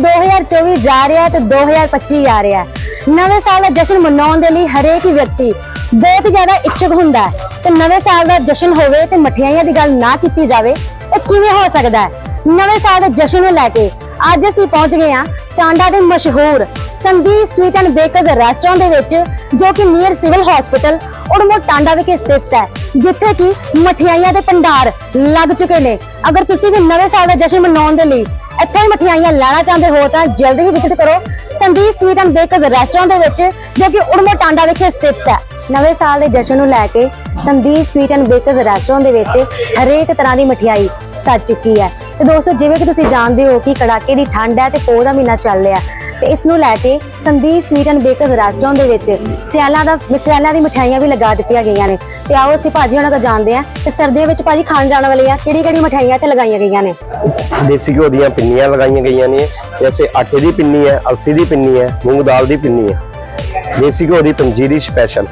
2024 ਜਾ ਰਿਹਾ ਤੇ 2025 ਆ ਰਿਹਾ ਨਵੇਂ ਸਾਲ ਦਾ ਜਸ਼ਨ ਮਨਾਉਣ ਦੇ ਲਈ ਹਰੇਕ ਹੀ ਵਿਅਕਤੀ ਬਹੁਤ ਜ਼ਿਆਦਾ ਇੱਛੁਕ ਹੁੰਦਾ ਹੈ। ਤੇ ਨਵੇਂ ਸਾਲ ਦਾ ਜਸ਼ਨ ਹੋਵੇ ਤੇ ਮਠਿਆਈਆਂ ਦੀ ਗੱਲ ਨਾ ਕੀਤੀ ਜਾਵੇ, ਇਹ ਕਿਵੇਂ ਹੋ ਸਕਦਾ ਹੈ? ਨਵੇਂ ਸਾਲ ਦੇ ਜਸ਼ਨ ਨੂੰ ਲੈ ਕੇ ਅੱਜ ਅਸੀਂ ਪਹੁੰਚ ਗਏ ਹਾਂ ਟਾਂਡਾ ਦੇ ਮਸ਼ਹੂਰ Sandeep sweet and bakers restaurant ਦੇ ਵਿੱਚ, ਜੋ ਕਿ near civil hospital Urmar Tanda ਵਿਖੇ ਸਥਿਤ ਹੈ, ਜਿੱਥੇ ਕਿ ਮਠਿਆਈਆਂ ਦੇ ਭੰਡਾਰ ਲੱਗ ਚੁੱਕੇ ਨੇ। ਅਗਰ ਤੁਸੀਂ ਵੀ ਨਵੇਂ ਸਾਲ ਦਾ ਜਸ਼ਨ ਮਨਾਉਣ ਦੇ ਲਈ ਇੱਥੋਂ ਹੀ ਮਠਿਆਈਆਂ ਲੈਣਾ ਚਾਹੁੰਦੇ ਹੋ ਤਾਂ ਜਲਦੀ ਹੀ ਵਿਜ਼ਿਟ ਕਰੋ Sandeep sweet and bakers restaurant ਦੇ ਵਿੱਚ, ਜੋ ਕਿ ਉੜਮੋ ਟਾਂਡਾ ਵਿਖੇ ਸਥਿਤ ਹੈ। ਨਵੇਂ ਸਾਲ ਦੇ ਜਸ਼ਨ ਨੂੰ ਲੈ ਕੇ Sandeep sweet and bakers restaurant ਦੇ ਵਿੱਚ ਹਰੇਕ ਤਰ੍ਹਾਂ ਦੀ ਮਠਿਆਈ ਸੱਜ ਚੁੱਕੀ ਹੈ। ਤੇ ਦੋਸਤੋ, ਜਿਵੇਂ ਕਿ ਤੁਸੀਂ ਜਾਣਦੇ ਹੋ ਕਿ ਕੜਾਕੇ ਦੀ ਠੰਡ ਹੈ ਤੇ ਪੋਹ ਦਾ ਮਹੀਨਾ ਚੱਲ ਰਿਹਾ ਤੇ ਇਸ ਨੂੰ ਲੈ ਕੇ Sandeep sweet and bakers restaurant ਦੇ ਵਿੱਚ ਸਿਆਲਾਂ ਦਾ ਸਿਆਲਾਂ ਦੀ ਮਠਿਆਈਆਂ ਵੀ ਲਗਾ ਦਿੱਤੀਆਂ ਗਈਆਂ ਨੇ। ਤੇ ਆਓ ਅਸੀਂ ਭਾਜੀ ਉਹਨਾਂ ਕੋਲ ਜਾਣਦੇ ਹਾਂ ਤੇ ਸਰਦੀਆਂ ਵਿੱਚ ਭਾਜੀ ਖਾਣ ਜਾਣ ਵਾਲੇ ਆ ਕਿਹੜੀ ਕਿਹੜੀ ਮਠਿਆਈਆਂ ਇੱਥੇ ਲਗਾਈਆਂ ਗਈਆਂ ਨੇ? ਦੇਸੀ ਘਿਓ ਦੀਆਂ ਪਿੰਨੀਆਂ ਲਗਾਈਆਂ ਗਈਆਂ ਨੇ। ਜੈਸੇ ਆਟੇ ਦੀ ਪਿੰਨੀ ਹੈ, ਅਲਸੀ ਦੀ ਪਿੰਨੀ ਹੈ, ਮੂੰਗ ਦਾਲ ਦੀ ਪਿੰਨੀ ਹੈ। ਦੇਸੀ ਘਿਓ ਦੀ ਪੰਜੀਰੀ ਸਪੈਸ਼ਲ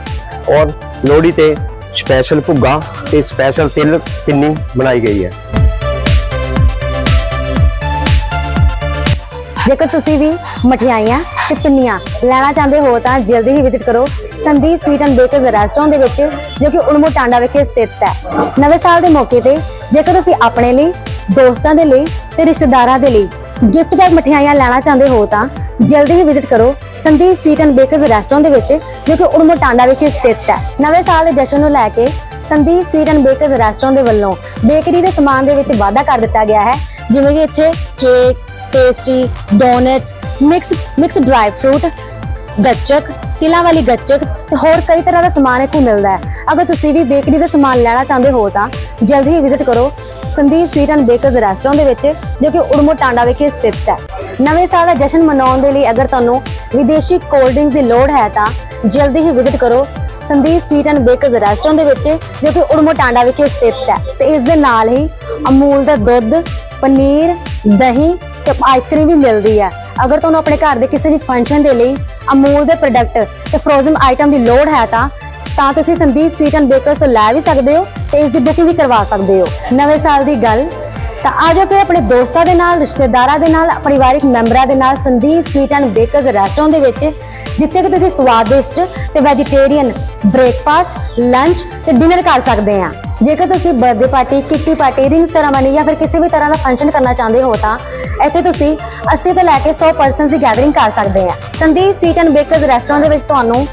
ਔਰ ਲੋਹੜੀ ਤੇ ਸਪੈਸ਼ਲ ਭੁੱਗਾ ਤੇ ਸਪੈਸ਼ਲ ਤਿਲ ਪਿੰਨੀ ਬਣਾਈ ਗਈ ਹੈ। ਜੇਕਰ ਤੁਸੀਂ ਵੀ ਮਠਿਆਈਆਂ ਤੇ ਪਿੰਨੀਆਂ ਲੈਣਾ ਚਾਹੁੰਦੇ ਹੋ ਤਾਂ ਜਲਦੀ ਹੀ ਵਿਜ਼ਿਟ ਕਰੋ Sandeep sweet and bakers restaurant ਦੇ ਵਿੱਚ, ਜੋ ਕਿ ਉੜਮੋ ਟਾਂਡਾ ਵਿਖੇ ਸਥਿਤ ਹੈ। ਨਵੇਂ ਸਾਲ ਦੇ ਮੌਕੇ ਤੇ ਜੇਕਰ ਤੁਸੀਂ ਆਪਣੇ ਲਈ, ਦੋਸਤਾਂ ਦੇ ਲਈ ਤੇ ਰਿਸ਼ਤੇਦਾਰਾਂ ਦੇ ਲਈ ਗਿਫਟ ਬੈਗ ਮਠਿਆਈਆਂ ਲੈਣਾ ਚਾਹੁੰਦੇ ਹੋ ਤਾਂ ਜਲਦੀ ਹੀ ਵਿਜ਼ਿਟ ਕਰੋ Sandeep sweet and bakers restaurant ਦੇ ਵਿੱਚ, ਜੋ ਕਿ ਉੜਮੋ ਟਾਂਡਾ ਵਿਖੇ ਸਥਿਤ ਹੈ। ਨਵੇਂ ਸਾਲ ਦੇ ਜਸ਼ਨ ਨੂੰ ਲੈ ਕੇ Sandeep sweet and bakers restaurant ਦੇ ਵੱਲੋਂ ਬੇਕਰੀ ਦੇ ਸਮਾਨ ਦੇ ਵਿੱਚ ਵਾਧਾ ਕਰ ਦਿੱਤਾ ਗਿਆ ਹੈ, ਜਿਵੇਂ ਕਿ ਇੱਥੇ cake pastry donuts mix mix dry fruit ਗੱਚਕ, ਤਿਲਾਂ ਵਾਲੀ ਗੱਚਕ ਤੇ ਹੋਰ ਕਈ ਤਰ੍ਹਾਂ ਦਾ ਸਮਾਨ ਇੱਥੇ ਮਿਲਦਾ ਹੈ। ਅਗਰ ਤੁਸੀਂ ਵੀ ਬੇਕਰੀ ਦਾ ਸਮਾਨ ਲੈਣਾ ਚਾਹੁੰਦੇ ਹੋ ਤਾਂ ਜਲਦੀ ਹੀ ਵਿਜ਼ਿਟ ਕਰੋ Sandeep sweet and bakers restaurant ਦੇ ਵਿੱਚ, ਜੋ ਕਿ ਉੜਮੋ ਟਾਂਡਾ ਵਿਖੇ ਸਥਿਤ ਹੈ। ਨਵੇਂ ਸਾਲ ਦਾ ਜਸ਼ਨ ਮਨਾਉਣ ਦੇ ਲਈ ਅਗਰ ਤੁਹਾਨੂੰ ਵਿਦੇਸ਼ੀ ਕੋਲਡ ਡਰਿੰਕ ਦੀ ਲੋੜ ਹੈ ਤਾਂ ਜਲਦੀ ਹੀ ਵਿਜ਼ਿਟ ਕਰੋ Sandeep sweet and bakers restaurant ਦੇ ਵਿੱਚ, ਜੋ ਕਿ ਉੜਮੋ ਟਾਂਡਾ ਵਿਖੇ ਸਥਿਤ ਹੈ। ਤੇ ਇਸ ਦੇ ਨਾਲ ਹੀ ਅਮੂਲ ਦਾ ਦੁੱਧ, ਪਨੀਰ, ਦਹੀਂ ਤੇ ਆਈਸਕ੍ਰੀਮ ਵੀ ਮਿਲਦੀ ਹੈ ਅਗਰ ਤੁਹਾਨੂੰ ਆਪਣੇ ਘਰ ਦੇ ਕਿਸੇ ਵੀ ਫੰਕਸ਼ਨ ਦੇ ਲਈ ਅਮੂਲ ਦੇ ਪ੍ਰੋਡਕਟ ਤੇ ਫਰੋਜ਼ਨ ਆਈਟਮ ਦੀ ਲੋੜ ਹੈ ਤਾਂ ਤਾਂ ਤੁਸੀਂ ਸੰਦੀਪ ਸਵੀਟ ਐਂਡ ਬੇਕਰਸ ਤੋਂ ਲੈ ਵੀ ਸਕਦੇ ਹੋ ਤੇ ਇਸ ਦੀ ਬੁਕਿੰਗ ਵੀ ਕਰਵਾ ਸਕਦੇ ਹੋ। ਨਵੇਂ ਸਾਲ ਦੀ ਗੱਲ। ਤਾਂ ਆ ਜਾਓ ਕਿ ਆਪਣੇ ਦੋਸਤਾਂ ਦੇ ਨਾਲ, ਰਿਸ਼ਤੇਦਾਰਾਂ ਦੇ ਨਾਲ, ਪਰਿਵਾਰਿਕ ਮੈਂਬਰਾਂ ਦੇ ਨਾਲ Sandeep sweet and bakers restaurant ਦੇ ਵਿੱਚ, ਜਿੱਥੇ ਕਿ ਤੁਸੀਂ ਸਵਾਦਿਸ਼ਟ ਤੇ ਵੈਜੀਟੇਰੀਅਨ ਬ੍ਰੇਕਫਾਸਟ ਲੰਚ ਤੇ ਡਿਨਰ ਕਰ ਸਕਦੇ ਆ। ਜੇਕਰ ਤੁਸੀਂ birthday party kitty party ring ceremony ਜਾਂ ਫਿਰ ਕਿਸੇ ਵੀ ਤਰ੍ਹਾਂ ਦਾ ਫੰਕਸ਼ਨ ਕਰਨਾ ਚਾਹੁੰਦੇ ਹੋ ਤਾਂ ਇੱਥੇ ਤੁਸੀਂ 80 ਤੋਂ ਲੈ ਕੇ 100 ਪਰਸਨਸ ਦੀ ਗੈਦਰਿੰਗ ਕਰ ਸਕਦੇ ਆ। Sandeep sweet and bakers restaurant ਦੇ ਵਿੱਚ ਤੁਹਾਨੂੰ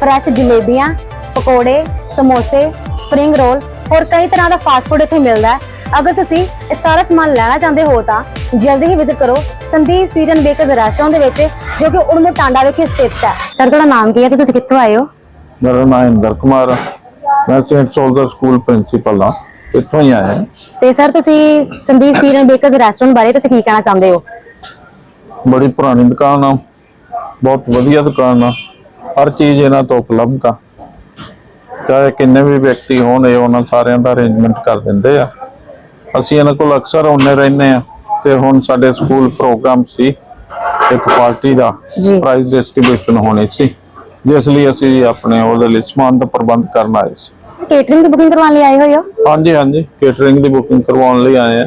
ਫਰੈਸ਼ ਜਲੇਬੀਆਂ, ਪਕੌੜੇ, ਸਮੋਸੇ ਸਪਰਿੰਗ ਰੋਲ ਹੋਰ ਕਈ ਤਰ੍ਹਾਂ ਦਾ ਫਾਸਟ ਫੂਡ ਇੱਥੇ ਮਿਲਦਾ ਹੈ। ਅਗਰ ਤੁਸੀਂ ਇਹ ਸਾਰਾ ਸਮਾਨ ਲੈਣਾ ਚਾਹੁੰਦੇ ਹੋ ਤਾਂ ਜਲਦੀ ਹੀ ਵਿਜ਼ਿਟ ਕਰੋ Sandeep sweet and bakers restaurant ਦੇ ਵਿੱਚ, ਜੋ ਕਿ ਉੜਮੋ ਟਾਂਡਾ ਵਿਖੇ ਸਥਿਤ ਹੈ। ਸਰ ਤੁਹਾਡਾ ਨਾਮ ਕੀ ਹੈ ਤੇ ਤੁਸੀਂ ਕਿੱਥੋਂ ਆਏ ਹੋ? ਮੇਰਾ ਨਾਮ ਇੰਦਰ ਕੁਮਾਰ ਹੈ ਮੈਂ ਸੇਂਟ ਸੋਲਜਰ ਸਕੂਲ ਪ੍ਰਿੰਸੀਪਲ ਹਾਂ ਇੱਥੋਂ ਹੀ ਆਇਆ ਤੇ ਸਰ ਤੁਸੀਂ ਸੰਦੀਪ ਐਂਡ ਬੇਕਰਸ ਰੈਸਟੋਰੈਂਟ ਬਾਰੇ ਤੁਸੀਂ ਕੀ ਕਹਿਣਾ ਚਾਹੁੰਦੇ ਹੋ? ਬੜੀ ਪੁਰਾਣੀ ਦੁਕਾਨ ਆ ਬਹੁਤ ਵਧੀਆ ਦੁਕਾਨ ਆ। ਹਰ ਚੀਜ਼ ਇਹਨਾਂ ਤੋਂ ਉਪਲਬਧ ਆ। ਚਾਹੇ ਕਿੰਨੇ ਵੀ ਵਿਅਕਤੀ ਹੋਣ ਇਹ ਉਹਨਾਂ ਸਾਰਿਆਂ ਦਾ ਅਰੇਂਜਮੈਂਟ ਕਰ ਦਿੰਦੇ ਆ। ਅਸੀਂ ਇਹਨਾਂ ਕੋਲ ਅਕਸਰ ਆਉਂਦੇ ਰਹਿੰਦੇ ਆ ਤੇ ਹੁਣ ਸਾਡੇ ਸਕੂਲ ਪ੍ਰੋਗਰਾਮ ਸੀ ਇੱਕ ਪਾਰਟੀ ਦਾ। ਪ੍ਰਾਈਜ਼ ਡਿਸਟ੍ਰੀਬਿਊਸ਼ਨ ਹੋਣੀ ਸੀ ਜਿਸ ਲਈ ਅਸੀਂ ਆਪਣੇ ਉਹਦੇ ਲਈ ਸਮਾਨ ਦਾ ਪ੍ਰਬੰਧ ਕਰਨ ਆਏ ਸੀ। ਕੇਟਰਿੰਗ ਦੀ ਬੁਕਿੰਗ ਕਰਵਾਉਣ ਲਈ ਆਏ ਹੋਏ ਹੋ? ਹਾਂਜੀ ਹਾਂਜੀ। ਕੇਟਰਿੰਗ ਦੀ ਬੁਕਿੰਗ ਕਰਵਾਉਣ ਲਈ ਆਏ ਆ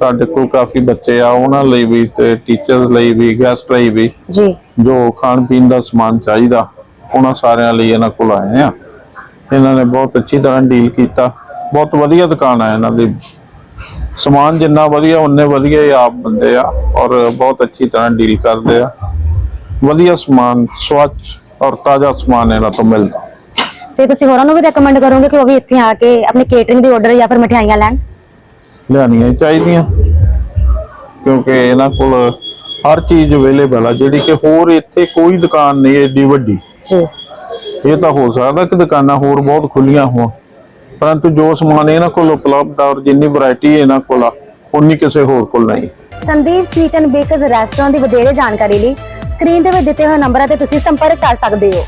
ਸਾਡੇ ਕੋਲ ਕਾਫੀ ਬੱਚੇ ਆ ਉਹਨਾਂ ਲਈ ਵੀ ਤੇ ਟੀਚਰਸ ਲਈ ਵੀ ਗੈਸਟ ਲਈ ਵੀ। ਜੀ। ਜੋ ਖਾਣ ਪੀਣ ਦਾ ਸਮਾਨ ਚਾਹੀਦਾ ਉਹਨਾਂ ਸਾਰਿਆਂ ਲਈ ਇਹਨਾਂ ਕੋਲ ਆਏ ਆ ਇਹਨਾਂ ਨੇ ਬਹੁਤ ਅੱਛੀ ਤਰ੍ਹਾਂ ਡੀਲ ਕੀਤਾ। ਬਹੁਤ ਵਧੀਆ ਦੁਕਾਨ ਆ ਇਹਨਾਂ ਦੀ। ਸਮਾਨ ਜਿੰਨਾ ਵਧੀਆ ਉਨੇ ਵਧੀਆ ਹੀ ਆਪ ਬੰਦੇ ਆ ਔਰ ਬਹੁਤ ਅੱਛੀ ਤਰ੍ਹਾਂ ਡੀਲ ਕਰਦੇ ਆ। ਵਧੀਆ ਸਮਾਨ ਸਵੱਛ ਔਰ ਤਾਜ਼ਾ ਸਮਾਨ ਇਹਨਾਂ ਤੋਂ ਮਿਲਦਾ। ਤੇ ਤੁਸੀਂ ਹੋਰਾਂ ਨੂੰ ਵੀ ਰეკਮੈਂਡ ਕਰੋਗੇ ਕਿ ਉਹ ਵੀ ਇੱਥੇ ਆ ਕੇ ਆਪਣੇ ਕੇਟਰਿੰਗ ਦੇ ਆਰਡਰ ਜਾਂ ਫਿਰ ਮਠਿਆਈਆਂ ਲੈਣ? ਲਿਆਉਣੀਆਂ ਹੀ ਚਾਹੀਦੀਆਂ। ਕਿਉਂਕਿ ਇਹਨਾਂ ਕੋਲ ਹਰ ਚੀਜ਼ ਅਵੇਲੇਬਲ ਆ ਜਿਹੜੀ ਕਿ ਹੋਰ ਇੱਥੇ ਕੋਈ ਦੁਕਾਨ ਨਹੀਂ ਏਡੀ ਵੱਡੀ। ਜੀ। ਇਹ ਤਾਂ ਹੋ ਸਕਦਾ ਕਿ ਦੁਕਾਨਾਂ ਹੋਰ ਬਹੁਤ ਖੁੱਲੀਆਂ ਹੋਣ। ਪਰੰਤੂ ਜੋ ਸਮਾਨ ਇਹਨਾਂ ਕੋਲ ਉਪਲਬਧ ਆ ਔਰ ਜਿੰਨੀ ਵੈਰਾਈਟੀ ਇਹਨਾਂ ਕੋਲ ਆ ਉਨੀ ਕਿਸੇ ਹੋਰ ਕੋਲ ਨਹੀਂ। Sandeep sweet and bakers restaurant ਦੀ ਵਧੇਰੇ ਜਾਣਕਾਰੀ ਲਈ ਸਕਰੀਨ ਤੇ ਵਿੱਚ ਦਿੱਤੇ ਹੋਏ ਨੰਬਰਾਂ ਤੇ ਤੁਸੀਂ ਸੰਪਰਕ ਕਰ ਸਕਦੇ ਹੋ।